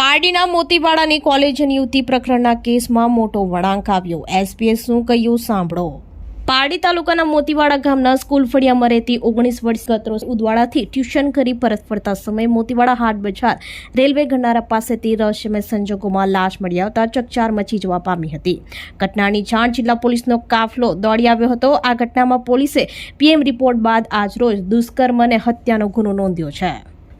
પારડીના મોતીવાડાની કોલેજની યુવતી પ્રકરણના કેસમાં મોટો વળાંક આવ્યો. એસપીએ શું કહ્યું સાંભળો. પારડી તાલુકાના મોતીવાડા ગામના સ્કૂલ ફળિયામાં રહેતી ઓગણીસ વર્ષ ગતરોજ ઉદવાડાથી ટ્યુશન કરી પરત ફરતા સમયે મોતીવાડા હાટ બજાર રેલવે ગણારા પાસેથી રહસ્યમય સંજોગોમાં લાશ મળી આવતા ચકચાર મચી જવા પામી હતી. ઘટનાની જાણ જિલ્લા પોલીસનો કાફલો દોડી આવ્યો હતો. આ ઘટનામાં પોલીસે પીએમ રિપોર્ટ બાદ આજરોજ દુષ્કર્મ અને હત્યાનો ગુનો નોંધ્યો છે.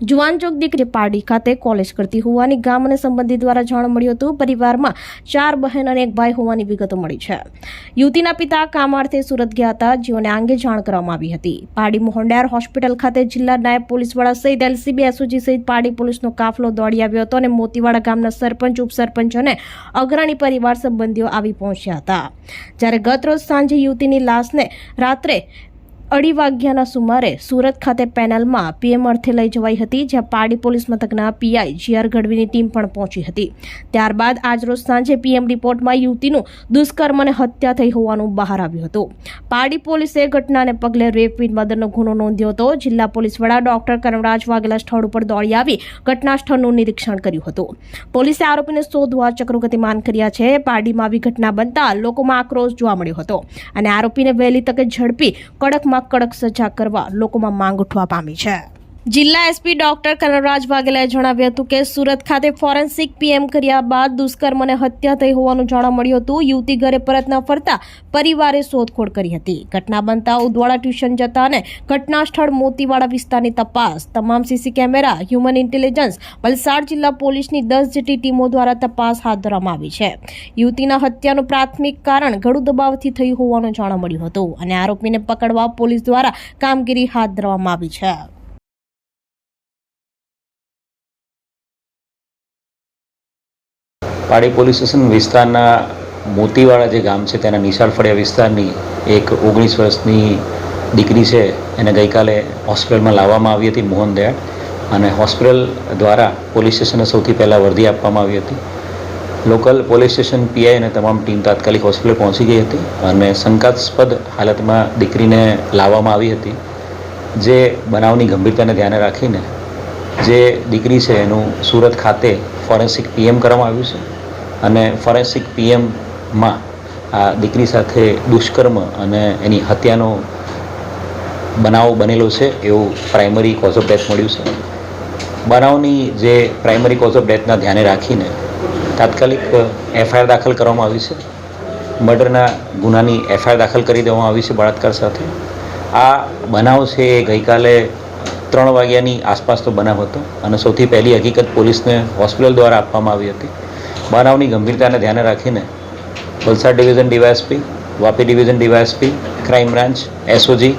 જુવાન ચોક દીકરી પારડી ખાતે કોલેજ કરતી હોવાની ગામ અને સંબંધી દ્વારા જાણ મળ્યું હતું. પરિવારમાં ચાર બહેન અને એક ભાઈ હોવાની વિગતો મળી છે. યુવતીના પિતા કામાર્થે સુરત ગયા હતા. જેઓને આ અંગે જાણ કરવામાં આવી હતી. પારડી મોહનડાર હોસ્પિટલ ખાતે જિલ્લા નાયબ પોલીસ વડા સહિત એલસીબી એસઓજી સહિત પારડી પોલીસનો કાફલો દોડી આવ્યો હતો અને મોતીવાડા ગામના સરપંચ, ઉપસરપંચ અને અગ્રણી પરિવાર સંબંધીઓ આવી પહોંચ્યા હતા. જ્યારે ગત રોજ સાંજે યુવતીની લાશને રાત્રે અઢી વાગ્યાના સુમારે સુરત ખાતે પેનલમાં પીએમ અર્થે લઈ જવાઈ હતી, જ્યાં પારડી પોલીસ મથકના પીઆઈ જીઆર ગઢવીની ટીમ પણ પહોંચી હતી. ત્યારબાદ આજરોજ સાંજે પીએમ રિપોર્ટમાં યુવતીનું દુષ્કર્મ અને હત્યા થઈ હોવાનું બહાર આવ્યું હતું. પારડી પોલીસે ઘટનાને પગલે રેપ વિથ મર્ડરનો ગુનો નોંધ્યો હતો. જિલ્લા પોલીસ વડા ડોક્ટર કરમરાજ વાઘેલા સ્થળ ઉપર દોડી આવી ઘટના સ્થળનું નિરીક્ષણ કર્યું હતું. પોલીસે આરોપીને શોધવા ચક્રો ગતિમાન કર્યા છે. પારડીમાં આવી ઘટના બનતા લોકોમાં આક્રોશ જોવા મળ્યો હતો અને આરોપીને વહેલી તકે ઝડપી કડકમાં કડક સજા કરવા લોકોમાં માંગ ઉઠવા પામી છે. જિલ્લા એસપી ડોક્ટર કનરાજ વાઘેલાએ જણાવ્યું હતું કે સુરત ખાતે ફોરેન્સિક પીએમ કર્યા બાદ દુષ્કર્મ અને હત્યા થઈ હોવાનું જાણવા મળ્યું હતું. યુવતી ઘરે પરત ન ફરતા પરિવારે શોધખોળ કરી હતી. ઘટના બનતા ઉદવાડા ટ્યુશન જતા અને ઘટના સ્થળ મોતીવાડા વિસ્તારની તપાસ, તમામ CC camera, human intelligence, Valsad જિલ્લા પોલીસની દસ જેટલી ટીમો દ્વારા તપાસ હાથ ધરવામાં આવી છે. યુવતીના હત્યાનું પ્રાથમિક કારણ ગળું દબાવથી થયું હોવાનું જાણવા મળ્યું હતું અને આરોપીને પકડવા પોલીસ દ્વારા કામગીરી હાથ ધરવામાં આવી છે. પાડી પોલીસ સ્ટેશન વિસ્તારના મોતીવાળા જે ગામ છે તેના નિશાળ ફળિયા વિસ્તારની એક ઓગણીસ વર્ષની દીકરી છે, એને ગઈકાલે હોસ્પિટલમાં લાવવામાં આવી હતી મોહન દયાળ. અને હોસ્પિટલ દ્વારા પોલીસ સ્ટેશને સૌથી પહેલાં વર્દી આપવામાં આવી હતી. લોકલ પોલીસ સ્ટેશન પીઆઈ અને તમામ ટીમ તાત્કાલિક હોસ્પિટલ પહોંચી ગઈ હતી અને શંકાસ્પદ હાલતમાં દીકરીને લાવવામાં આવી હતી. જે બનાવની ગંભીરતાને ધ્યાને રાખીને જે દીકરી છે, એનું સુરત ખાતે ફોરેન્સિક પીએમ કરવામાં આવ્યું છે. અને ફોરેન્સિક પીએમમાં આ દીકરી સાથે દુષ્કર્મ અને એની હત્યાનો બનાવ બનેલો છે એવું પ્રાઇમરી કોઝ ઓફ ડેથ મળ્યું છે. બનાવની જે પ્રાઇમરી કોઝ ઓફ ડેથના ધ્યાને રાખીને તાત્કાલિક એફઆઈઆર દાખલ કરવામાં આવી છે. મર્ડરના ગુનાની એફઆઈઆર દાખલ કરી દેવામાં આવી છે બળાત્કાર સાથે. આ બનાવ છે એ ગઈકાલે ત્રણ વાગ્યાની આસપાસનો બનાવ હતો અને સૌથી પહેલી હકીકત પોલીસને હોસ્પિટલ દ્વારા આપવામાં આવી હતી. બનાવની ગંભીરતાને ધ્યાને રાખીને Valsad division DYSP, Vapi division DYSP, crime branch, SOG,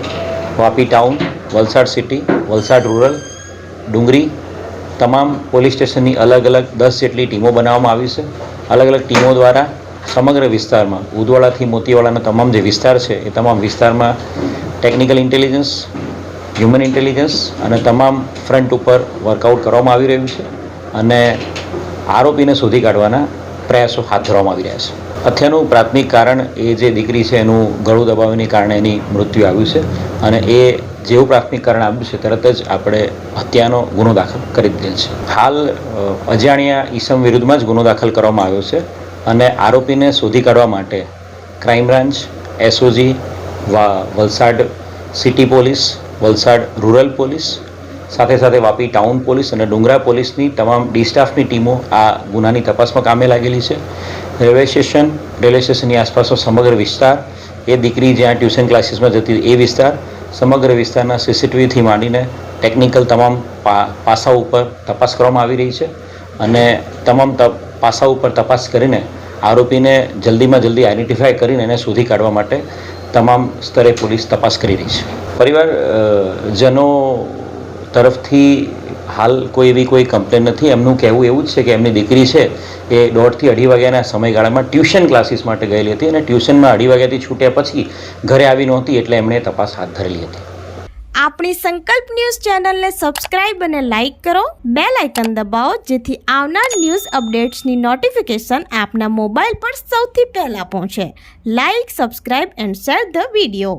Vapi town, Valsad city, Valsad rural, Dungri તમામ પોલીસ સ્ટેશનની અલગ અલગ દસ જેટલી ટીમો બનાવવામાં આવી છે. અલગ અલગ ટીમો દ્વારા સમગ્ર વિસ્તારમાં, ઉદવાડાથી મોતીવાડાના તમામ જે વિસ્તાર છે, એ તમામ વિસ્તારમાં ટેકનિકલ ઇન્ટેલિજન્સ, હ્યુમન ઇન્ટેલિજન્સ અને તમામ ફ્રન્ટ ઉપર વર્કઆઉટ કરવામાં આવી રહ્યું છે. અને આરોપીને શોધી કાઢવાના પ્રયાસો હાથ ધરવામાં આવી રહ્યા છે. હત્યાનું પ્રાથમિક કારણ એ જે દીકરી છે એનું ગળું દબાવવાને કારણે એની મૃત્યુ આવ્યું છે અને એ જેવું પ્રાથમિક કારણ આવ્યું છે તરત જ આપણે હત્યાનો ગુનો દાખલ કરી દીધેલ છે. હાલ અજાણ્યા ઈસમ વિરુદ્ધમાં જ ગુનો દાખલ કરવામાં આવ્યો છે અને આરોપીને શોધી કાઢવા માટે crime branch, SOG Valsad city police, Valsad rural police સાથે સાથે વાપી ટાઉન પોલીસ અને ડુંગરા પોલીસની તમામ ડી સ્ટાફની ટીમો આ ગુનાની તપાસમાં કામે લાગેલી છે. રેલવે સ્ટેશન, રેલવે સ્ટેશનની આસપાસનો સમગ્ર વિસ્તાર, એ દીકરી જ્યાં ટ્યુશન ક્લાસીસમાં જતી એ વિસ્તાર, સમગ્ર વિસ્તારના સીસીટીવીથી માંડીને ટેકનિકલ તમામ પા, પાસાઓ ઉપર તપાસ કરવામાં આવી રહી છે અને તમામ પાસા ઉપર તપાસ કરીને આરોપીને જલ્દીમાં જલ્દી આઈડેન્ટિફાય કરીને એને શોધી કાઢવા માટે તમામ સ્તરે પોલીસ તપાસ કરી રહી છે. પરિવાર જનો તરફથી હાલ કોઈ એવી કોઈ કમ્પ્લેન નથી. એમનું કહેવું એવું જ છે કે એમની દીકરી છે એ દોઢથી અઢી વાગ્યાના સમયગાળામાં ટ્યુશન ક્લાસીસ માટે ગયેલી હતી અને ટ્યુશનમાં અઢી વાગ્યાથી છૂટ્યા પછી ઘરે આવી નહોતી એટલે એમણે તપાસ હાથ ધરેલી હતી. આપણી સંકલ્પ ન્યૂઝ ચેનલને સબસ્ક્રાઇબ અને લાઇક કરો. બે લાઇકન દબાવો જેથી આવનાર ન્યૂઝ અપડેટ્સની નોટિફિકેશન આપના મોબાઈલ પર સૌથી પહેલાં પહોંચે. Like, subscribe and share the video.